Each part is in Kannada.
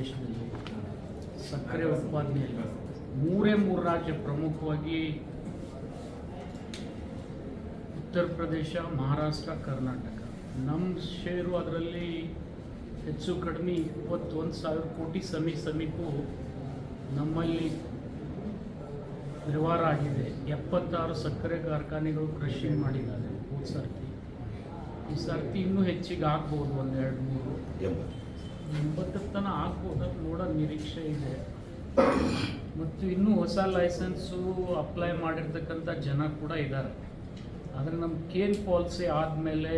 ದೇಶದಲ್ಲಿ ಸಕ್ಕರೆ ಉತ್ಪಾದನೆಯಲ್ಲಿ ಮೂರೇ ಮೂರು ರಾಜ್ಯ ಪ್ರಮುಖವಾಗಿ ಉತ್ತರ ಪ್ರದೇಶ, ಮಹಾರಾಷ್ಟ್ರ, ಕರ್ನಾಟಕ. ನಮ್ಮ ಷೇರು ಅದರಲ್ಲಿ ಹೆಚ್ಚು ಕಡಿಮೆ ಇಪ್ಪತ್ತೊಂದು ಸಾವಿರ ಕೋಟಿ ಸಮೀ ಸಮೀಪು ನಮ್ಮಲ್ಲಿ ವ್ಯವಹಾರ ಆಗಿದೆ. ಎಪ್ಪತ್ತಾರು ಸಕ್ಕರೆ ಕಾರ್ಖಾನೆಗಳು ಕೃಷಿ ಮಾಡಿದ್ದಾರೆ. ಹೋದ ಸರ್ತಿ, ಈ ಸರ್ತಿ ಇನ್ನೂ ಹೆಚ್ಚಿಗೆ ಆಗ್ಬೋದು ಒಂದೆರಡು ಮೂರು. ಎಂಬತ್ತರ ತನಕ ಆಗ್ಬೋದು ನೋಡೋ ನಿರೀಕ್ಷೆ ಇದೆ. ಮತ್ತು ಇನ್ನೂ ಹೊಸ ಲೈಸೆನ್ಸು ಅಪ್ಲೈ ಮಾಡಿರ್ತಕ್ಕಂಥ ಜನ ಕೂಡ ಇದ್ದಾರೆ. ಆದರೆ ನಮ್ಮ ಕೇನ್ ಪಾಲಿಸಿ ಆದಮೇಲೆ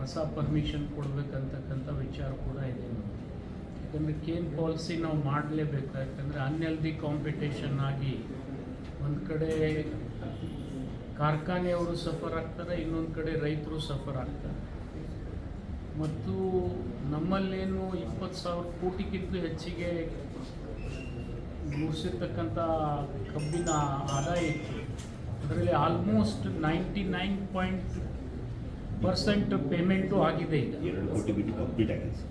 ಹೊಸ ಪರ್ಮಿಷನ್ ಕೊಡಬೇಕಂತಕ್ಕಂಥ ವಿಚಾರ ಕೂಡ ಇದೆ. ಯಾಕಂದರೆ ಕೇನ್ ಪಾಲಿಸಿ ನಾವು ಮಾಡಲೇಬೇಕು, ಯಾಕಂದರೆ ಅನ್ಎಲ್ದಿ ಕಾಂಪಿಟೇಷನ್ ಆಗಿ ಒಂದು ಕಡೆ ಕಾರ್ಖಾನೆಯವರು ಸಫರ್ ಆಗ್ತಾರೆ ಇನ್ನೊಂದು ಕಡೆ ರೈತರು ಸಫರ್ ಆಗ್ತಾರೆ. ಮತ್ತು ನಮ್ಮಲ್ಲೇನು ಇಪ್ಪತ್ತು ಸಾವಿರ ಕೋಟಿಗಿಂತ ಹೆಚ್ಚಿಗೆ ಮೂಡಿಸಿರ್ತಕ್ಕಂಥ ಕಬ್ಬಿನ ಆದಾಯ ಇತ್ತು. ಅದರಲ್ಲಿ almost ninety nine point percent payment ಆಗಿದೆ ಈಗ. ಎರಡು ಕೋಟಿ ಬಿಟ್ಟು ಕಂಪ್ಲೀಟ್ ಆಗಿದೆ ಸರ್.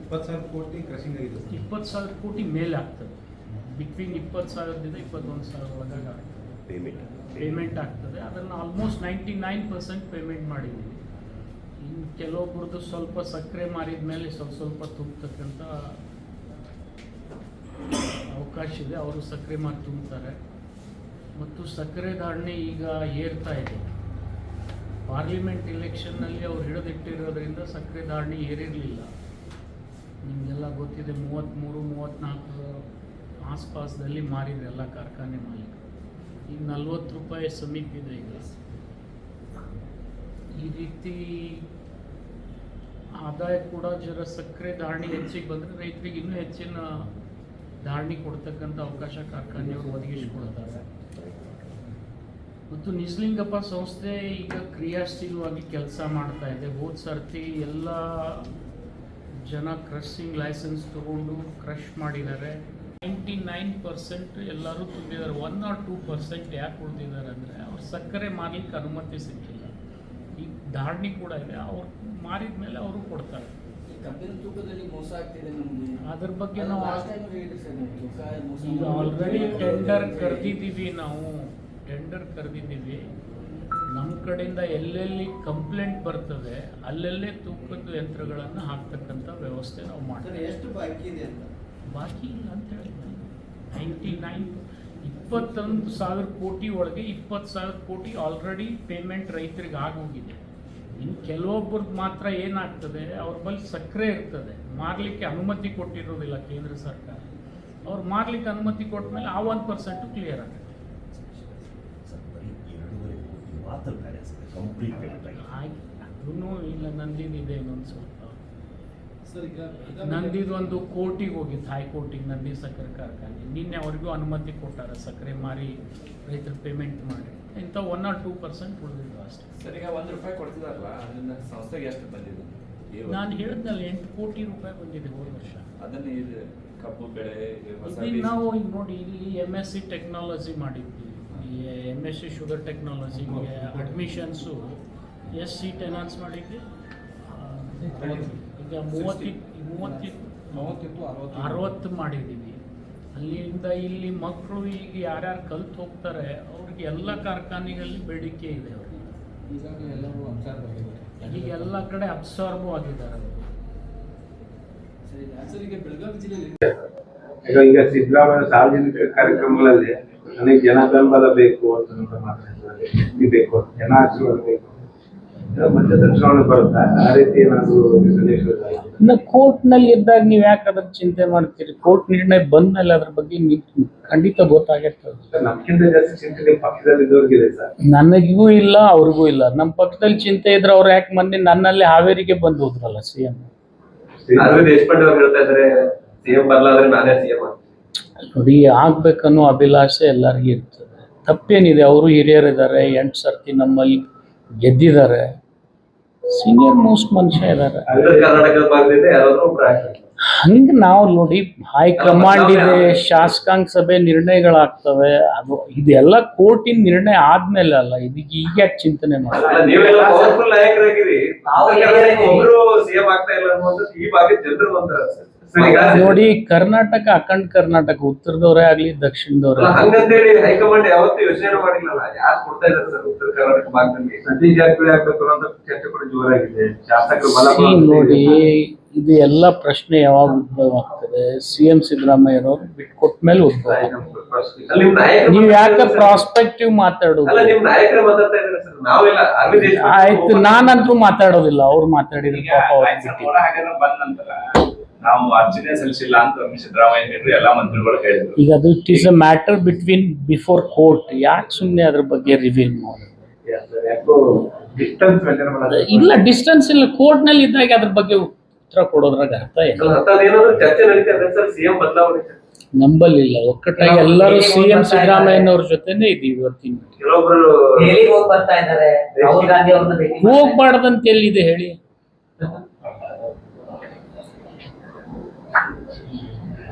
ಇಪ್ಪತ್ತು ಸಾವಿರ ಕೋಟಿ ಕ್ರಶಿಂಗ್ ಆಗಿದೆ ಇಪ್ಪತ್ತು ಸಾವಿರ ಕೋಟಿ ಮೇಲೆ ಆಗ್ತದೆ ಬಿಟ್ವೀನ್ ಇಪ್ಪತ್ತು ಸಾವಿರದಿಂದ ಇಪ್ಪತ್ತೊಂದು ಸಾವಿರ ಒಳಗೆ ಪೇಮೆಂಟ್ ಪೇಮೆಂಟ್ ಆಗ್ತದೆ. ಅದನ್ನು almost ninety nine percent payment ಮಾಡಿದ್ದೀವಿ. ಇನ್ನು ಕೆಲವೊಬ್ರದ್ದು ಸ್ವಲ್ಪ ಸಕ್ಕರೆ ಮಾರಿದ ಮೇಲೆ ಸ್ವಲ್ಪ ಸ್ವಲ್ಪ ತುಂಬತಕ್ಕಂಥ ಅವಕಾಶ ಇದೆ. ಅವರು ಸಕ್ಕರೆ ಮಾರಿ ತುಂಬ್ತಾರೆ. ಮತ್ತು ಸಕ್ಕರೆ ಧಾರಣೆ ಈಗ ಏರ್ತಾ ಇದೆ. ಪಾರ್ಲಿಮೆಂಟ್ ಇಲೆಕ್ಷನ್ನಲ್ಲಿ ಅವ್ರು ಹಿಡಿದಿಟ್ಟಿರೋದ್ರಿಂದ ಸಕ್ಕರೆ ಧಾರಣೆ ಏರಿರಲಿಲ್ಲ. ನಿಮಗೆಲ್ಲ ಗೊತ್ತಿದೆ ಮೂವತ್ತ್ಮೂರು ಮೂವತ್ತ್ನಾಲ್ಕು ಆಸ್ಪಾಸ್ದಲ್ಲಿ ಮಾರಿದ್ರು ಎಲ್ಲ ಕಾರ್ಖಾನೆ ಮಾಲೀಕ. ಈಗ ನಲ್ವತ್ತು ರೂಪಾಯಿ ಸಮೀಪಿದೆ ಈಗ. ಈ ರೀತಿ ಆದಾಯ ಕೂಡ ಜರ ಸಕ್ಕರೆ ಧಾರಣೆ ಹೆಚ್ಚಿಗೆ ಬಂದರೆ ರೈತರಿಗೆ ಇನ್ನೂ ಹೆಚ್ಚಿನ ಧಾರಣೆ ಕೊಡ್ತಕ್ಕಂಥ ಅವಕಾಶ ಕಾರ್ಖಾನೆಯವರು ಒದಗಿಸಿಕೊಡ್ತಾರೆ. ಮತ್ತು ನಿಜಲಿಂಗಪ್ಪ ಸಂಸ್ಥೆ ಈಗ ಕ್ರಿಯಾಶೀಲವಾಗಿ ಕೆಲಸ ಮಾಡ್ತಾ ಇದೆ. ಹೋದ ಸರ್ತಿ ಎಲ್ಲ ಜನ ಕ್ರಷಿಂಗ್ ಲೈಸೆನ್ಸ್ ತಗೊಂಡು ಕ್ರಷ್ ಮಾಡಿದ್ದಾರೆ. ನೈಂಟಿ ನೈನ್ ಪರ್ಸೆಂಟ್ ಎಲ್ಲರೂ ತುಂಬಿದ್ದಾರೆ. ಒನ್ ಆರ್ ಟೂ ಪರ್ಸೆಂಟ್ ಯಾಕೆ ಉಳಿದಿದ್ದಾರೆ ಅಂದರೆ ಅವ್ರು ಸಕ್ಕರೆ ಮಾರ್ಲಿಕ್ಕೆ ಅನುಮತಿ ಸಿಕ್ಕಿಲ್ಲ. ಧಾರಣೆ ಕೂಡ ಇದೆ. ಅವ್ರು ಮಾರಿದ ಮೇಲೆ ಅವರು ಕೊಡ್ತಾರೆ. ಅದ್ರ ಬಗ್ಗೆ ನಾವು ಈಗ ಆಲ್ರೆಡಿ ಟೆಂಡರ್ ಕರೆದಿದ್ದೀವಿ ನಾವು. ಟೆಂಡರ್ ಕರೆದಿದ್ದೀವಿ. ನಮ್ಮ ಕಡೆಯಿಂದ ಎಲ್ಲೆಲ್ಲಿ ಕಂಪ್ಲೇಂಟ್ ಬರ್ತದೆ ಅಲ್ಲೆಲ್ಲೇ ತೂಕದ ಯಂತ್ರಗಳನ್ನು ಹಾಕ್ತಕ್ಕಂಥ ವ್ಯವಸ್ಥೆ ನಾವು ಮಾಡ್ತೀವಿ. ಎಷ್ಟು ಬಾಕಿ ಇದೆ ಅಂತ? ಬಾಕಿ ಇಲ್ಲ ಅಂತ ನೈಂಟಿ ನೈನ್ ಇಪ್ಪತ್ತೊಂದು ಸಾವಿರ ಕೋಟಿ ಒಳಗೆ ಇಪ್ಪತ್ತು ಸಾವಿರ ಕೋಟಿ ಆಲ್ರೆಡಿ ಪೇಮೆಂಟ್ ರೈತರಿಗೆ ಆಗೋಗಿದೆ. ಇನ್ನು ಕೆಲವೊಬ್ಬರಿಗೆ ಮಾತ್ರ ಏನಾಗ್ತದೆ ಅವ್ರ ಬಳಿ ಸಕ್ಕರೆ ಇರ್ತದೆ. ಮಾರಲಿಕ್ಕೆ ಅನುಮತಿ ಕೊಟ್ಟಿರೋದಿಲ್ಲ ಕೇಂದ್ರ ಸರ್ಕಾರ. ಅವ್ರು ಮಾರಲಿಕ್ಕೆ ಅನುಮತಿ ಕೊಟ್ಟ ಮೇಲೆ ಆ ಒಂದು ಪರ್ಸೆಂಟು ಕ್ಲಿಯರ್ ಆಗುತ್ತೆ. ಆಯ್ತು ಇಲ್ಲ ನಂದಿನಿದೆ ಇನ್ನೊಂದು ಸ್ವಲ್ಪ. ಸರ್ ಈಗ ನಂದಿದು ಒಂದು ಕೋರ್ಟಿಗೆ ಹೋಗಿತ್ತು ಹೈಕೋರ್ಟಿಗೆ ನಂದಿ ಸಕ್ಕರೆ ಕಾರ್ಖಾನೆ. ನಿನ್ನೆ ಅವ್ರಿಗೂ ಅನುಮತಿ ಕೊಟ್ಟಾರ ಸಕ್ಕರೆ ಮಾರಿ ರೈತರು ಪೇಮೆಂಟ್ ಮಾಡಿ. ಇಂಥ ಒನ್ ಆರ್ ಟೂ ಪರ್ಸೆಂಟ್ ಉಳಿದಿದ್ದು ಅಷ್ಟೇ. ಸರ್ ಈಗ ಒಂದು ರೂಪಾಯಿ ಕೊಡ್ತಿದಾರಲ್ಲ ಅದನ್ನ ಸಂಸ್ಥೆಗೆ ಎಷ್ಟು ಬಂದಿದೆ? ನಾನು ಹೇಳಿದ್ನಲ್ಲ ಎಂಟು ಕೋಟಿ ರೂಪಾಯಿ ಬಂದಿದೆ ಹೋದ ವರ್ಷ. ಅದನ್ನ ಇದು ಕಬ್ಬು ಬೆಳೆ ನಾವು ಈಗ ನೋಡಿ ಇಲ್ಲಿ ಎಂ ಎಸ್ ಸಿ ಟೆಕ್ನಾಲಜಿ ಮಾಡಿದ್ವಿ. ಈ ಎಂ ಎಸ್ ಸಿ ಶುಗರ್ ಟೆಕ್ನಾಲಜಿಗೆ ಅಡ್ಮಿಷನ್ಸು ಎಸ್ ಸೀಟ್ ಅನೌನ್ಸ್ ಮಾಡಿದ್ವಿ. ಈಗ ಮೂವತ್ತಿ ಮೂವತ್ತಿ ಮೂವತ್ತಿತ್ತು ಅರವತ್ತು. ಅರವತ್ತು ಮಾಡಿದ್ದೀವಿ ಅಲ್ಲಿಂದ ಇಲ್ಲಿ ಮಕ್ಕಳು ಈಗ ಯಾರ್ಯಾರು ಕಲ್ತು ಹೋಗ್ತಾರೆ ಅವ್ರಿಗೆ ಎಲ್ಲ ಕಾರ್ಖಾನೆಗಳಲ್ಲಿ ಬೇಡಿಕೆ ಇದೆ ಅವ್ರಿಗೆ. ಈಗಾಗಲೇ ಎಲ್ಲರೂ ಅಬ್ಸರ್ವ್ ಬಂದಿದ್ದಾರೆ ಈಗ ಎಲ್ಲ ಕಡೆ ಅಬ್ಸರ್ವ್ ಆಗಿದ್ದಾರೆ ಅವರು. ಸರ್ ಈಗ ಸರ್ ಈಗ ಬೆಳಗಾವಿ ಜಿಲ್ಲೆಯಲ್ಲಿ? ಈಗ ಈಗ ಸಿದ್ದರಾಮಯ್ಯ ಸಾರ್ವಜನಿಕ ಕಾರ್ಯಕ್ರಮಗಳಲ್ಲಿ ನನಗೆ ಜನ ಬೆಂಬಲ ಬೇಕು ಅಂತ ಮಾತಾಡ್ತಾರೆ ಬೇಕು ಜನ ಆಶೀರ್ವಾದ ಬೇಕು. ಚುನಾವಣೆ ಬರುತ್ತಾ? ಆ ರೀತಿ ಏನಾದ್ರು ಸಂದೇಶಗಳು ಇನ್ನು ಕೋರ್ಟ್ನಲ್ಲಿ ಇದ್ದಾಗ ನೀವು ಯಾಕೆ ಅದ್ರ ಚಿಂತೆ ಮಾಡ್ತೀರಿ? ಕೋರ್ಟ್ ನಿರ್ಣಯ ಬಂದ್ಮೇಲೆ ಅದ್ರ ಬಗ್ಗೆ ನಿಮ್ಗೆ ಖಂಡಿತ ಗೊತ್ತಾಗಿರ್ತದೆ. ನನಗಿಗೂ ನಮ್ಗಿಂತ ಜಾಸ್ತಿ ಚಿಂತೆ ನಿಮ್ಮ ಪಕ್ಷದಲ್ಲಿ ಇದ್ದವ್ರಿಗಿದೆ ಸರ್. ನನಗೂ ಇಲ್ಲ ಅವ್ರಿಗೂ ಇಲ್ಲ. ನಮ್ಮ ಪಕ್ಕದಲ್ಲಿ ಚಿಂತೆ ಇದ್ರೆ ಅವ್ರು ಯಾಕೆ ಮೊನ್ನೆ ನನ್ನಲ್ಲಿ ಹಾವೇರಿಗೆ ಬಂದು ಹೋದ್ರಲ್ಲ ಸಿ ಎಂ ಅರವಿಂದ್ ದೇಶಪಾಂಡೆ ಅವ್ರು ಹೇಳ್ತಾ ಇದಾರೆ ಸಿಎಂ ಬರ್ಲಾದ್ರೆ ನಾನೇ ಸಿಎಂ ಅಂತ. ನೋಡಿ ಆಗ್ಬೇಕನ್ನೋ ಅಭಿಲಾಷೆ ಎಲ್ಲರಿಗೂ ಇರ್ತದೆ. ತಪ್ಪೇನಿದೆ ಅವರು ಹಿರಿಯರಿದ್ದಾರೆ ಎಂಟು ಸರ್ತಿ ನಮ್ಮಲ್ಲಿ ಗೆದ್ದಿದ್ದಾರೆ. ಸೀನಿಯರ್ ಮೋಸ್ಟ್ ಮನುಷ್ಯ ಇದ್ದಾರೆ ಆಗ್ತಾರೆ ಹಂಗೆ ನಾವು ನೋಡಿ ಹೈಕಮಾಂಡ್ ಇದೆ ಶಾಸಕಾಂಗ ಸಭೆ ನಿರ್ಣಯಗಳಾಗ್ತವೆ ಅದು ಇದೆಲ್ಲ ಕೋರ್ಟಿನ ನಿರ್ಣಯ ಆದ್ಮೇಲೆ ಅಲ್ಲ ಇದಕ್ಕೆ ಈಗ ಯಾಕೆ ಚಿಂತನೆ ಮಾಡಿ ನೋಡಿ ಕರ್ನಾಟಕ ಅಖಂಡ ಕರ್ನಾಟಕ ಉತ್ತರದವರೇ ಆಗ್ಲಿ ದಕ್ಷಿಣದವರೇ ಅಲ್ಲ, ಹಂಗಂತೇಳಿ ಹೈಕಮಾಂಡ್ ಯಾವತ್ತೂ ಯೋಚನೆ ಮಾಡಿಲ್ಲಲ್ಲ ಯಾರು ಕೊಡ್ತಾ ಇದ್ದಾರೆ ಸರ್ ಉತ್ತರ ಕರ್ನಾಟಕ ಭಾಗದಲ್ಲಿ? ಸತೀಶ್ ಜಾರಕಿಹೊಳಿ ಆಗ್ಬೇಕು ಅನ್ನೋ ಚರ್ಚೆ ಕೂಡ ಜೋರಾಗಿದೆ. ಶಾಸಕರು ಬಲ ನೋಡಿ ಇದು ಎಲ್ಲ ಪ್ರಶ್ನೆ ಯಾವಾಗ ಉದ್ಭವ ಆಗ್ತದೆ ಸಿ ಎಂ ಸಿದ್ದರಾಮಯ್ಯನವರು ಬಿಟ್ಕೊಟ್ಟ ಮೇಲೆ ಉದ್ಭವ ನೀವ್ ಯಾಕೆ. ಪ್ರಾಸ್ಪೆಕ್ಟಿವ್ ಮಾತಾಡೋದು? ಆಯ್ತು ನಾನಂತೂ ಮಾತಾಡೋದಿಲ್ಲ. ಅವ್ರು ಮಾತಾಡಿದ್ರು ಪಾಪ ನಾವು ಅರ್ಜನೆ ಸಲ್ಲಿಸಿಲ್ಲ ಅಂತ ಸಿದ್ದರಾಮಯ್ಯ ಹೇಳಿದ್ರು ಎಲ್ಲಾ ಮಂತ್ರಿಗಳು ಹೇಳಿದ್ರು. ಈಗ ಅದು it is a matter between before court. ಯಾಕೆ ಸುಮ್ಮನೆ ಅದ್ರ ಬಗ್ಗೆ ರಿವೀಲ್ ಮಾಡೋದು? ಇಲ್ಲ ಡಿಸ್ಟೆನ್ಸ್ ಇಲ್ಲ. ಕೋರ್ಟ್ನಲ್ಲಿ ಇದ್ದಾಗ ಅದ್ರ ಬಗ್ಗೆ ಉತ್ತರ ಕೊಡೋದ್ರಾಗ ಅರ್ಥ ಇಲ್ಲ. ನಂಬಲಿಲ್ಲ. ಒಕ್ಕಟ್ಟಾಗಿ ಎಲ್ಲರೂ ಸಿಎಂ ಸಿದ್ದರಾಮಯ್ಯನವ್ರ ಜೊತೆನೆ ಇದೀವಿ ಇವತ್ತಿನ ಹೋಗ್ಬಾರ್ದಂತ ಎಲ್ಲಿದೆ ಹೇಳಿ ಸರ್, ಹಾ. ಈಗ ಹೇಳಿ ಸರ್. ಈಗ ಸಮಾಜದ ಸ್ವಾಮೀಜಿಗಳು ಅಂದ್ರೆ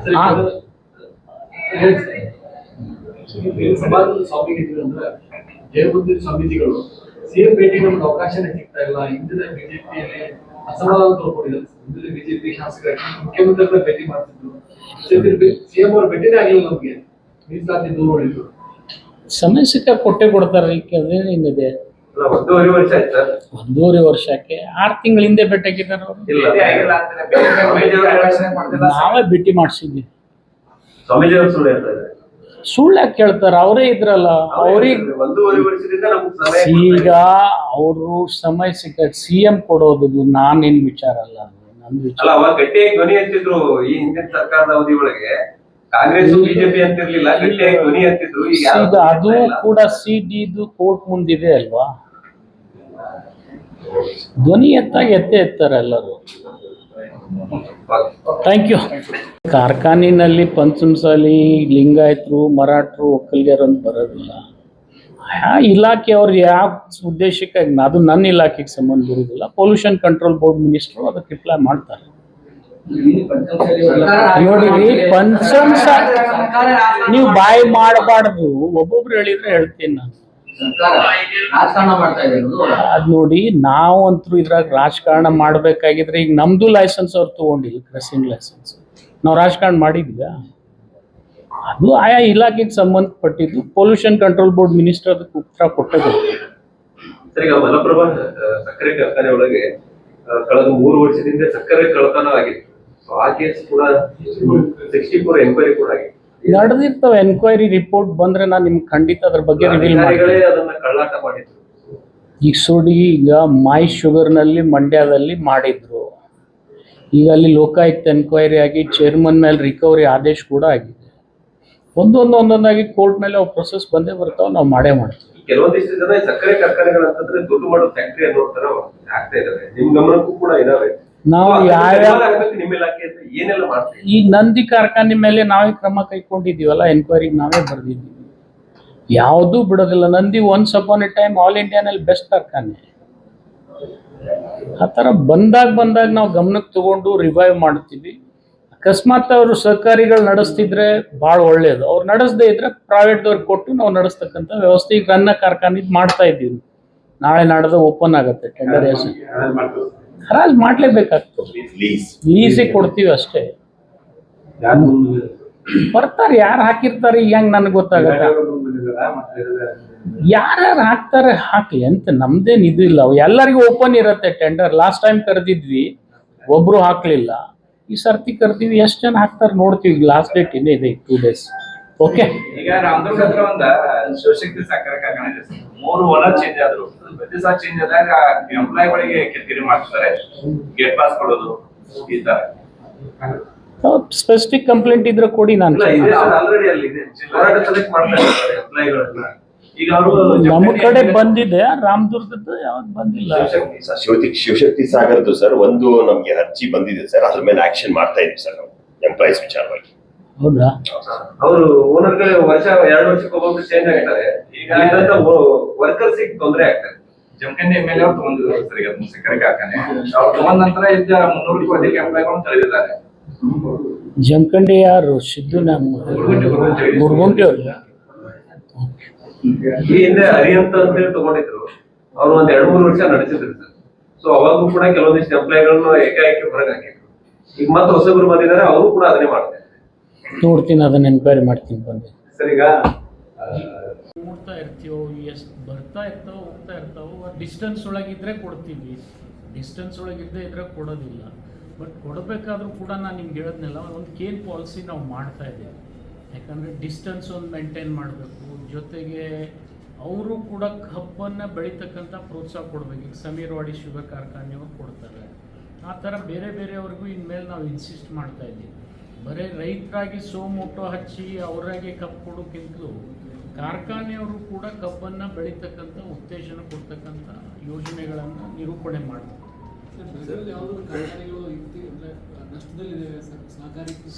ಜಯಬುದ್ಧಿ ಸ್ವಾಮೀಜಿಗಳು ಸಿಎಂ ಭೇಟಿ ನಮ್ಗೆ ಅವಕಾಶನೇ ಸಿಗ್ತಾ ಇಲ್ಲ. ಇಂದಿನ ಬಿಜೆಪಿಯಲ್ಲಿ ಅಸಮಾಧಾನ ತೋರ್ಕೊಂಡಿದ್ದಾರೆ. ಹಿಂದಿನ ಬಿಜೆಪಿ ಶಾಸಕರ ಮುಖ್ಯಮಂತ್ರಿಗಳ ಭೇಟಿ ಮಾಡ್ತಿದ್ರು. ಸಿಎಂ ಅವ್ರ ಭೇಟಿನೇ ಆಗಿಲ್ಲ ನಮ್ಗೆ. ಮೀಸಲಾತಿ ದೂರ ನೋಡಿದ್ರು. ಸಮಯ ಸಿಕ್ಕ ಕೊಟ್ಟೆ ಕೊಡ್ತಾರೆ ಏನಿದೆ ಒಂದೂವರೆ ವರ್ಷ ಆಯ್ತು ಸರ್. ಒಂದೂವರೆ ವರ್ಷಕ್ಕೆ ಆರು ತಿಂಗಳ ಹಿಂದೆ ಬೆಟ್ಟಾಕಿದ್ದಾರೆ. ನಾವೇ ಭೇಟಿ ಮಾಡಿಸಿದ್ವಿ. ಸ್ವಾಮೀಜಿ ಕೇಳ್ತಾರ ಸುಳ್ಳು ಹೇಳ್ತಾ ಸುಳ್ಳು ಯಾಕೆ ಕೇಳ್ತಾರೆ? ಅವರೇ ಇದ್ರಲ್ಲ. ಅವ್ರಿಗೆ ಒಂದೂವರೆ ವರ್ಷದಿಂದ ಈಗ ಅವರು ಸಮಯ ಸಿಕ್ಕ ಸಿ ಎಂ ಕೊಡೋದು ನಾನೇನ್ ವಿಚಾರ ಅಲ್ಲ ಅದು. ನನ್ ಅಲ್ಲ ವಿಚಾರ ಅವಾಗ ಗಟ್ಟಿಯಾಗಿ ಧ್ವನಿ ಎತ್ತಿದ್ರು ಈ ಹಿಂದಿನ ಸರ್ಕಾರದ ಅವಧಿ ಒಳಗೆ ಕಾಂಗ್ರೆಸ್ ಬಿಜೆಪಿ ಅಂತಿರ್ಲಿಲ್ಲ ಗಟ್ಟಿಯಾಗಿ ಧ್ವನಿ ಎತ್ತಿದ್ರು ಈಗ ಅದು ಕೂಡ ಸಿ ಡಿ ಕೋರ್ಟ್ ಮುಂದಿದೆ ಅಲ್ವಾ? ಧ್ವನಿ ಎತ್ತಾಗ ಎತ್ತೆ ಎತ್ತಾರೆ ಎಲ್ಲರೂ. ಥ್ಯಾಂಕ್ ಯು ಕಾರ್ಖಾನಿನಲ್ಲಿ ಪಂಚಮಸಾಲಿ, ಲಿಂಗಾಯತರು, ಮರಾಠರು ಒಕ್ಕಲಿಗರು ಅಂತ ಬರೋದಿಲ್ಲ ಆ ಇಲಾಖೆಯವ್ರು ಯಾವ ಉದ್ದೇಶಕ್ಕೆ ಅದು ನನ್ನ ಇಲಾಖೆಗೆ ಸಂಬಂಧ ಬರೋದಿಲ್ಲ ಪೊಲ್ಯೂಷನ್ ಕಂಟ್ರೋಲ್ ಬೋರ್ಡ್ ಮಿನಿಸ್ಟ್ರು ಅದಕ್ಕೆ ರಿಪ್ಲೈ ಮಾಡ್ತಾರೆ. ನೋಡಿರಿ, ಪಂಚಮಸಾಲಿ ನೀವು ಬಾಯಿ ಮಾಡಬಾರ್ದು. ಒಬ್ಬೊಬ್ರು ಹೇಳಿದ್ರೆ ಹೇಳ್ತೀನಿ ನಾನು. ಅದ್ ನೋಡಿ ನಾವು ಅಂತೂ ಇದ್ರಾಗ ರಾಜಕಾರಣ ಮಾಡ್ಬೇಕಾಗಿದ್ರೆ ಈಗ ನಮ್ದು ಲೈಸೆನ್ಸ್ ಅವ್ರು ತಗೊಂಡಿಲ್ಲ ಕ್ರಸಿಂಗ್ ಲೈಸೆನ್ಸ್ ನಾವು ರಾಜಕಾರಣ ಮಾಡಿದ್ವಿ ಅದು ಆಯಾ ಇಲಾಖೆಗೆ ಸಂಬಂಧಪಟ್ಟಿದ್ದು ಪೊಲ್ಯೂಷನ್ ಕಂಟ್ರೋಲ್ ಬೋರ್ಡ್ ಮಿನಿಸ್ಟರ್ ಅದಕ್ಕೆ ಉತ್ತರ ಕೊಟ್ಟದ್ದು. ಕೊಡ್ತಾರೆ ಸರ್ ಈಗ ಮಲಪ್ರಭಾ ಆ, ಸಕ್ಕರೆ ಕಾರ್ಖಾನೆ ಒಳಗೆ ಕಳೆದ ಮೂರು ವರ್ಷದಿಂದ ಸಕ್ಕರೆ ಕಳ್ಳತನ ಆಗಿದೆ. ಸೊ ಆ ಕೇಸ್ ಕೂಡ ಸಿಕ್ಸ್ಟಿ ಫೋರ್ ಎಂಕ್ವೈರಿ ಕೂಡ ಆಗಿತ್ತು ನಡೆದಿರ್ತವೆ ಎನ್ಕ್ವೈರಿ ರಿಪೋರ್ಟ್ ಬಂದ್ರೆ ನಾನು ನಿಮ್ಗೆ ಖಂಡಿತ ಅದ್ರ ಬಗ್ಗೆ ರಿವೀಲ್ ಮಾಡ್ತೀನಿ. ಈಗ ಸುಡಿ ಈಗ ಮೈ ಶುಗರ್ನಲ್ಲಿ ಮಂಡ್ಯದಲ್ಲಿ ಮಾಡಿದ್ರು. ಈಗ ಅಲ್ಲಿ ಲೋಕಾಯುಕ್ತ ಎನ್ಕ್ವೈರಿ ಆಗಿ ಚೇರ್ಮನ್ ಮೇಲೆ ರಿಕವರಿ ಆದೇಶ ಕೂಡ ಆಗಿದೆ. ಒಂದೊಂದು ಒಂದೊಂದಾಗಿ ಕೋರ್ಟ್ ಮೇಲೆ ಅವು ಪ್ರೊಸೆಸ್ ಬಂದೇ ಬರ್ತಾವ ನಾವು ಮಾಡೇ ಮಾಡ್ತೀವಿ. ಕೆಲವೊಂದಿಷ್ಟು ಜನ ಸಕ್ಕರೆ ಕಾರ್ಖಾನೆಗಳಂತಂದ್ರೆ ದುಡ್ಡು ಮಾಡೋ ಫ್ಯಾಕ್ಟ್ರಿ ಅನ್ನೋ ತರ ಆಗ್ತಾ ಇದಾವೆ. ನಿಮ್ ಗಮನಕ್ಕೂ ಕೂಡ ಇದಾವೆ. ನಾವು ಈ ಯಾವ್ಯಾವ ಈಗ ನಂದಿ ಕಾರ್ಖಾನೆ ಮೇಲೆ ನಾವೇ ಕ್ರಮ ಕೈಗೊಂಡಿದ್ದೀವಲ್ಲ ಎನ್ಕ್ವೈರಿ ನಾವೇ ಬರೆದಿದ್ದೀವಿ. ಯಾವುದೂ ಬಿಡೋದಿಲ್ಲ. Nandi once upon a time all ಇಂಡಿಯಾನಲ್ಲಿ best ಕಾರ್ಖಾನೆ. ಆ ಥರ ಬಂದಾಗ ಬಂದಾಗ ನಾವು ಗಮನಕ್ಕೆ ತಗೊಂಡು ರಿವೈವ್ ಮಾಡ್ತೀವಿ. ಅಕಸ್ಮಾತ್ ಅವರು ಸರ್ಕಾರಿಗಳು ನಡೆಸ್ತಿದ್ರೆ ಭಾಳ ಒಳ್ಳೇದು. ಅವ್ರು ನಡೆಸದೇ ಇದ್ರೆ ಪ್ರೈವೇಟ್ದವ್ರಿಗೆ ಕೊಟ್ಟು ನಾವು ನಡೆಸ್ತಕ್ಕಂಥ ವ್ಯವಸ್ಥೆ ಈಗ ನನ್ನ ಕಾರ್ಖಾನೆ ಮಾಡ್ತಾ ಇದ್ದೀವಿ. ನಾಳೆ ನಾಡ್ದು ಓಪನ್ ಆಗುತ್ತೆ ಟೆಂಡರ್ ಹರಾಜ್ ಮಾಡ್ಲೇಬೇಕಾಗ್ತದೆ. ಲೀಸ್ ಲೀಸಿಗೆ ಕೊಡ್ತೀವಿ ಅಷ್ಟೇ. ಬರ್ತಾರೆ ಯಾರು ಹಾಕಿರ್ತಾರೆ ಈಗ ಹೆಂಗ್ ನನಗೆ ಗೊತ್ತಾಗತ್ತೆ ಯಾರ್ಯಾರು ಹಾಕ್ತಾರೆ ಹಾಕಿ ಅಂತ ನಮ್ದೇನು ಇದು ಇಲ್ಲ. ಎಲ್ಲರಿಗೂ ಓಪನ್ ಇರತ್ತೆ ಟೆಂಡರ್ ಲಾಸ್ಟ್ ಟೈಮ್ ಕರೆದಿದ್ವಿ ಒಬ್ರು ಹಾಕ್ಲಿಲ್ಲ. ಈ ಸರ್ತಿ ಕರ್ತೀವಿ ಎಷ್ಟು ಜನ ಹಾಕ್ತಾರೆ ನೋಡ್ತೀವಿ. ಲಾಸ್ಟ್ ಡೇಟ್ ಇನ್ನೇ ಇದೆ ಟೂ ಡೇಸ್ ಓಕೆ ಈಗ ರಾಮದುರ್ಗ ಹತ್ರ ಒಂದ ಶಿವಶಕ್ತಿ ಸಕ್ಕರೆ ಕಾರ್ಖಾನೆ ಇದೆ ಸರ್. ಮೂರು ಓನರ್ ಚೇಂಜ್ ಆದ್ರು. ಪ್ರತಿ ಸಲ ಚೇಂಜ್ ಆದಾಗ ಎಂಪ್ಲಾಯ್ಗಳಿಗೆ ಕಿರಿಕಿರಿ ಮಾಡ್ತಾರೆ ಗೇಟ್ ಪಾಸ್ ಕೊಡೋದು ಈ ತರ. ಸ್ಪೆಸಿಫಿಕ್ ಕಂಪ್ಲೇಂಟ್ ಇದ್ರೆ ಕೊಡಿ ನಾನು ಇಲ್ಲ ಇದೆ ಸರ್ ಆಲ್ರೆಡಿ ಅಲ್ಲಿ ಇದೆ. ಹೋರಾಟ ಸೆಲೆಕ್ಟ್ ಮಾಡ್ತಾ ಇರ್ತಾರೆ ಎಂಪ್ಲಾಯಿಗಳನ್ನ ಈಗ ಅವರು ನಮ್ಮ ಕಡೆ ಬಂದಿದೆ ರಾಮದುರ್ಗದ್ದು ಯಾವ್ದು ಬಂದಿಲ್ಲ. ಶಿವಶಕ್ತಿ ಶಿವಶಕ್ತಿ ಸಾಗರದ್ದು ಸರ್ ಒಂದು ನಮ್ಗೆ ಅರ್ಜಿ ಬಂದಿದೆ ಸರ್. ಅದ್ರ ಮೇಲೆ ಆಕ್ಷನ್ ಮಾಡ್ತಾ ಇದ್ವಿ ಸರ್ ನಾವು ಎಂಪ್ಲಾಯೀಸ್ ವಿಚಾರವಾಗಿ. ಹೌದಾ? ಅವರು ಓನರ್ಗಳು ವರ್ಷ ಎರಡು ವರ್ಷಕ್ಕೆ ಒಬ್ಬೊಬ್ರು ಚೇಂಜ್ ಆಗ್ತಾರೆ ಈಗ ವರ್ಕರ್ಸ್ ತೊಂದರೆ ಆಗ್ತದೆ ಜಮಖಂಡಿ ಎಂ ಎಲ್ ಅವ್ರು ತಗೊಂಡಿದ್ರು. ಸರ್ ಈಗ ಅದನ್ನ ಸಕ್ಕರೆ ಕಾರ್ಖಾನೆ ಅವ್ರು ತಗೊಂಡ ನಂತರ ಇದ್ದ ಮುನ್ನೂರಕ್ಕೂ ಅಧಿಕ ಎಂಪ್ಲಾಯ್ಗಳನ್ನು ಕಳೆದಿದ್ದಾರೆ ಜಮಖಂಡಿ ಯಾರು? ಸಿದ್ದು ನಮ್ಮ ಗುರ್ಗುಂಟಿ ಅವ್ರು. ಈ ಹಿಂದೆ ಹರಿಯಂತ ಅಂತ ಹೇಳಿ ತಗೊಂಡಿದ್ರು. ಅವ್ರು ಒಂದ್ ಎರಡು ಮೂರು ವರ್ಷ ನಡೆಸಿದ್ರು ಸರ್. ಸೊ ಅವಾಗೂ ಕೂಡ ಕೆಲವೊಂದಿಷ್ಟು ಎಂಪ್ಲಾಯ್ಗಳನ್ನು ಏಕಾಏಕಿ ಹೊರಗೆ ಹಾಕಿದ್ರು. ಈಗ ಮತ್ತೆ ಹೊಸಬ್ರು ಬಂದಿದ್ದಾರೆ ಅವರು ಕೂಡ ಅದನ್ನೇ ಮಾಡ್ತಾರೆ. ನೋಡ್ತೀನಿ ಅದನ್ನ ಎನ್ಕ್ವೈರಿ ಮಾಡ್ತೀನಿ ಬಂದು. ಸರ್ ಈಗ ಆ, ನೋಡ್ತಾ ಇರ್ತೀವೋ ಎಷ್ಟು ಬರ್ತಾ ಇರ್ತಾವೋ ಹೋಗ್ತಾ ಇರ್ತಾವೋ ಡಿಸ್ಟೆನ್ಸ್ ಒಳಗಿದ್ರೆ ಕೊಡ್ತೀವಿ. ಡಿಸ್ಟೆನ್ಸ್ ಒಳಗಿದ್ದೇ ಇದ್ರೆ ಕೊಡೋದಿಲ್ಲ. ಬಟ್ ಕೊಡಬೇಕಾದ್ರೂ ಕೂಡ ನಾನು ನಿಮ್ಗೆ ಹೇಳಿದ್ನಲ್ಲ ಒಂದು ಕೇನ್ ಪಾಲಿಸಿ ನಾವು ಮಾಡ್ತಾ ಇದ್ದೀವಿ. ಯಾಕಂದರೆ ಡಿಸ್ಟೆನ್ಸ್ ಒಂದು ಮೇಂಟೈನ್ ಮಾಡಬೇಕು. ಜೊತೆಗೆ ಅವರು ಕೂಡ ಕಬ್ಬನ್ನು ಬೆಳೀತಕ್ಕಂಥ ಪ್ರೋತ್ಸಾಹ ಕೊಡಬೇಕು. ಈಗ ಸಮೀರ್ ವಾಡಿ ಶುಗರ್ ಕಾರ್ಖಾನೆಯವ್ರು ಕೊಡ್ತಾರೆ. ಆ ಥರ ಬೇರೆ ಬೇರೆಯವ್ರಿಗೂ ಇನ್ಮೇಲೆ ನಾವು ಇನ್ಸಿಸ್ಟ್ ಮಾಡ್ತಾ ಇದ್ದೀವಿ. ಬರೀ ರೈತರಾಗಿ ಸೋಮೋಟೋ ಹಚ್ಚಿ ಅವರಾಗೆ ಕಬ್ಬು ಕೊಡೋಕ್ಕಿಂತಲೂ ಕಾರ್ಖಾನೆಯವರು ಕೂಡ ಕಬ್ಬನ್ನು ಬೆಳೀತಕ್ಕಂಥ ಉತ್ತೇಜನ ಕೊಡ್ತಕ್ಕಂಥ ಯೋಜನೆಗಳನ್ನು ನಿರೂಪಣೆ ಮಾಡಬೇಕು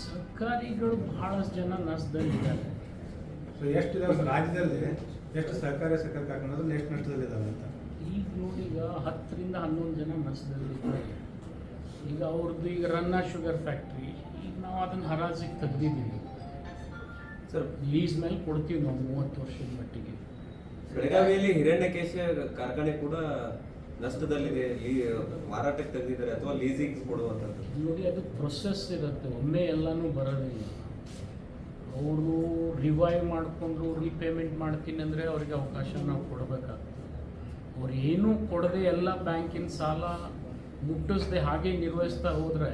ಸರ್ಕಾರಿಗಳು ಬಹಳಷ್ಟು ಜನ ನಷ್ಟದಲ್ಲಿದ್ದಾರೆ. ಸೊ ಎಷ್ಟು ರಾಜ್ಯದಲ್ಲಿ ಎಷ್ಟು ಸರ್ಕಾರಿ ಸಕ್ಕರೆ ಕಾರ್ಖಾನೆ ಎಷ್ಟು ನಷ್ಟದಲ್ಲಿದ್ದಾವೆ ಅಂತ? ಈಗ ನೋಡಿ ಈಗ ಹತ್ತರಿಂದ ಹನ್ನೊಂದು ಜನ ನಷ್ಟದಲ್ಲಿದ್ದಾರೆ. ಈಗ ಅವ್ರದ್ದು ಈಗ ರನ್ನ ಶುಗರ್ ಫ್ಯಾಕ್ಟ್ರಿ ಈಗ ನಾವು ಅದನ್ನು ಹರಾಜಿಗೆ ತೆಗ್ದಿದ್ದೀವಿ. ಸರ್ ಲೀಸ್ ಮೇಲೆ ಕೊಡ್ತೀವಿ ನಾವು ಮೂವತ್ತು ವರ್ಷದ ಮಟ್ಟಿಗೆ. ಬೆಳಗಾವಿಯಲ್ಲಿ ಹಿರಣ್ಯಕೇಶ ಕಾರ್ಖಾನೆ ಕೂಡ ನಷ್ಟದಲ್ಲಿದೆ. ಮಾರಾಟಕ್ಕೆ ತೆಗೆದಿದ್ದಾರೆ ಅಥವಾ ಲೀಸಿಂಗ್ ಕೊಡುವಂಥದ್ದು. ನೋಡಿ ಅದು ಪ್ರೊಸೆಸ್ ಇರುತ್ತೆ. ಒಮ್ಮೆ ಎಲ್ಲನೂ ಬರೋದಿಲ್ಲ ಅವರು ರಿವೈವ್ ಮಾಡಿಕೊಂಡು ರೀಪೇಮೆಂಟ್ ಮಾಡ್ತೀನಿ ಅಂದರೆ ಅವ್ರಿಗೆ ಅವಕಾಶ ನಾವು ಕೊಡಬೇಕಾಗ್ತದೆ. ಅವ್ರು ಏನೂ ಕೊಡದೆ ಎಲ್ಲ ಬ್ಯಾಂಕಿನ ಸಾಲ ಮುಟ್ಟಿಸ್ದೆ ಹಾಗೆ ನಿರ್ವಹಿಸ್ತಾ ಹೋದ್ರೆ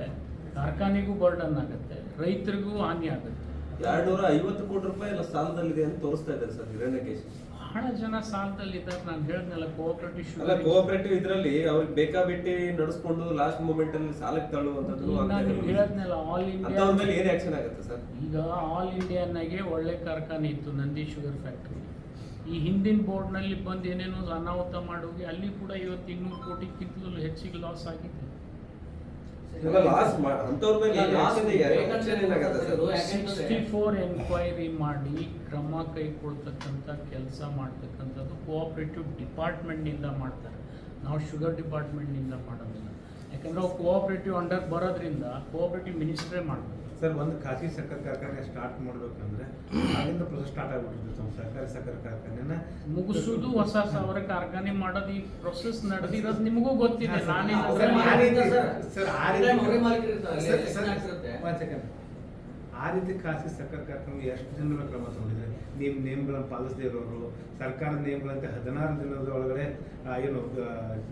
ಕಾರ್ಖಾನೆಗೂ ಬರ್ಡನ್ ಆಗುತ್ತೆ ರೈತರಿಗೂ ಹಾನಿ ಆಗುತ್ತೆ. ಎರಡ್ನೂರ ಐವತ್ತು ಕೋಟಿ ರೂಪಾಯಿ ಎಲ್ಲ ಸಾಲದಲ್ಲಿದೆ ಅಂತ ತೋರಿಸ್ತಾ ಇದ್ದಾರೆ ಸರ್ ಹಿರಣ್ಯಕೇಶ್ ಬಹಳ ಜನ ಸಾಲದಲ್ಲಿದ್ದಾರೆ ನಾನು ಹೇಳಿದ್ನಲ್ಲ ಕೋಆಪರೇಟಿವ್ ಅಲ್ಲ ಕೋಆಪರೇಟಿವ್ ಇದರಲ್ಲಿ ಅವ್ರಿಗೆ ಬೇಕಾಬಿಟ್ಟಿ ನಡೆಸ್ಕೊಂಡು ಲಾಸ್ಟ್ ಮೂಮೆಂಟ್ ಅಲ್ಲಿ ಸಾಲಕ್ಕೆ ತಳ್ಳುವಂಥದ್ದು ನಾನು ಹೇಳಿದ್ನಲ್ಲ ಆಲ್ ಅಂತವ್ರ ಮೇಲೆ ಇಂಡಿಯಾ ಏನ್ ಆಕ್ಷನ್ ಆಗುತ್ತೆ ಸರ್? ಈಗ ಆಲ್ ಇಂಡಿಯಾನಾಗೆ ಒಳ್ಳೆ ಕಾರ್ಖಾನೆ ಇತ್ತು ನಂದಿ ಶುಗರ್ ಫ್ಯಾಕ್ಟ್ರಿ ಈ ಹಿಂದಿನ ಬೋರ್ಡ್ನಲ್ಲಿ ಬಂದು ಏನೇನೋ ಅನಾಹುತ ಮಾಡೋಗಿ ಅಲ್ಲಿ ಕೂಡ ಇವತ್ತು ಇನ್ನೂರು ಕೋಟಿಗಿಂತಲೂ ಹೆಚ್ಚಿಗೆ ಲಾಸ್ ಆಗಿದೆ. ಸಿಕ್ಸ್ಟಿ ಫೋರ್ ಎನ್ಕ್ವೈರಿ ಮಾಡಿ ಕ್ರಮ ಕೈಗೊಳ್ತಕ್ಕಂಥ ಕೆಲಸ ಮಾಡ್ತಕ್ಕಂಥದ್ದು ಕೋಆಪರೇಟಿವ್ ಡಿಪಾರ್ಟ್ಮೆಂಟ್ನಿಂದ ಮಾಡ್ತಾರೆ. ನಾವು ಶುಗರ್ ಡಿಪಾರ್ಟ್ಮೆಂಟ್ನಿಂದ ಮಾಡೋದಿಲ್ಲ. ಯಾಕಂದ್ರೆ ಕೋಆಪರೇಟಿವ್ ಅಂಡರ್ ಬರೋದ್ರಿಂದ ಕೋಆಪರೇಟಿವ್ ಮಿನಿಸ್ಟ್ರೇ ಮಾಡಬೇಕು. ಸರ್ ಒಂದು ಖಾಸಗಿ ಸಕ್ಕರೆ ಕಾರ್ಖಾನೆ ಸ್ಟಾರ್ಟ್ ಮಾಡ್ಬೇಕಂದ್ರೆ ಅಲ್ಲಿಂದ ಪ್ರೊಸೆಸ್ ಸ್ಟಾರ್ಟ್ ಆಗ್ಬಿಟ್ಟಿರ್ತದೆ ನಮ್ಮ ಸರ್ಕಾರಿ ಸಕ್ಕರೆ ಕಾರ್ಖಾನೆನ. ಮುಗಿಸೋದು ಹೊಸ ಸಾವಿರ ಕಾರ್ಖಾನೆ ಮಾಡೋದು ಈ ಪ್ರೊಸೆಸ್ ನಡೆದಿರೋದು ನಿಮಗೂ ಗೊತ್ತಿದೆ. ನಾನೇ ಸರ್, ಸರ್ ಆ ರೀತಿ- ಸರ್, ಸರ್, ಆ ರೀತಿ- ಖಾಸಗಿ ಸಕ್ಕರೆ ಕಾರ್ಯಕ್ರಮ ಎಷ್ಟು ಜನರ ಕ್ರಮ ತಗೊಂಡಿದ್ರೆ ನಿಮ್ಮ ನೇಮ್ಗಳನ್ನು ಪಾಲಿಸದೇ ಇರೋರು ಸರ್ಕಾರದ ನೇಮ್ಗಳಂತೆ ಹದಿನಾರು ದಿನದ ಒಳಗಡೆ ಏನು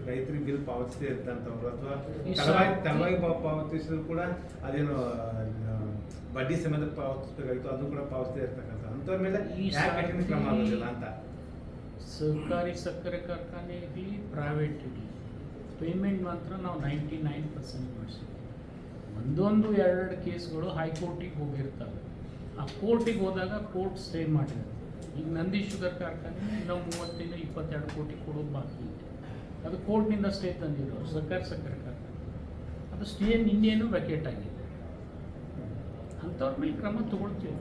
ರೈತರಿಗೆ ಬಿಲ್ ಪಾವತಿಸದೇ ಇದ್ದಂಥವ್ರು ಅಥವಾ ತಡವಾಗಿ ತಡವಾಗಿ ಪಾವತಿಸಿದ್ರು ಕೂಡ ಅದೇನು ಬಡ್ಡಿ ಸಮೇತ ಪಾವತಿಸಬೇಕಾಗಿತ್ತು ಅದನ್ನು ಕೂಡ ಪಾವತಿಸದೇ ಇರ್ತಕ್ಕಂಥ ಅಂಥವ್ರ ಮೇಲೆ ಯಾಕೆ ಕ್ರಮ ಆಗೋದಿಲ್ಲ ಅಂತ? ಸರ್ಕಾರಿ ಸಕ್ಕರೆ ಕಾರ್ಖಾನೆ ಇರಲಿ ಪ್ರೈವೇಟ್ ಇರಲಿ. ಪೇಮೆಂಟ್ ಮಾತ್ರ ನಾವು ನೈಂಟಿ ನೈನ್ ಪರ್ಸೆಂಟ್ ಮಾಡಿಸಿದ್ವಿ ಒಂದೊಂದು ಎರಡೆರಡು ಕೇಸ್ಗಳು ಹೈಕೋರ್ಟಿಗೆ ಹೋಗಿರ್ತವೆ. ಆ ಕೋರ್ಟಿಗೆ ಹೋದಾಗ ಕೋರ್ಟ್ ಸ್ಟೇ ಮಾಡಿರುತ್ತೆ ಈಗ ನಂದಿ ಶುಗರ್ ಕಾರ್ಖಾನೆ ಇಲ್ಲ ಮೂವತ್ತಿಂದ ಇಪ್ಪತ್ತೆರಡು ಕೋಟಿ ಕೊಡೋದು ಬಾಕಿ ಇದೆ. ಅದು ಕೋರ್ಟ್ನಿಂದ ಸ್ಟೇ ತಂದಿರೋ ಸರ್ಕಾರ ಸಕ್ಕರೆ ಕಾರ್ಖಾನೆ. ಅದು ಸ್ಟೇ ನಿನ್ನೇನು ವೆಕೇಟ್ ಆಗಿದೆ. ಅಂಥವ್ರ ಮೇಲೆ ಕ್ರಮ ತಗೊಳ್ತೀವಿ.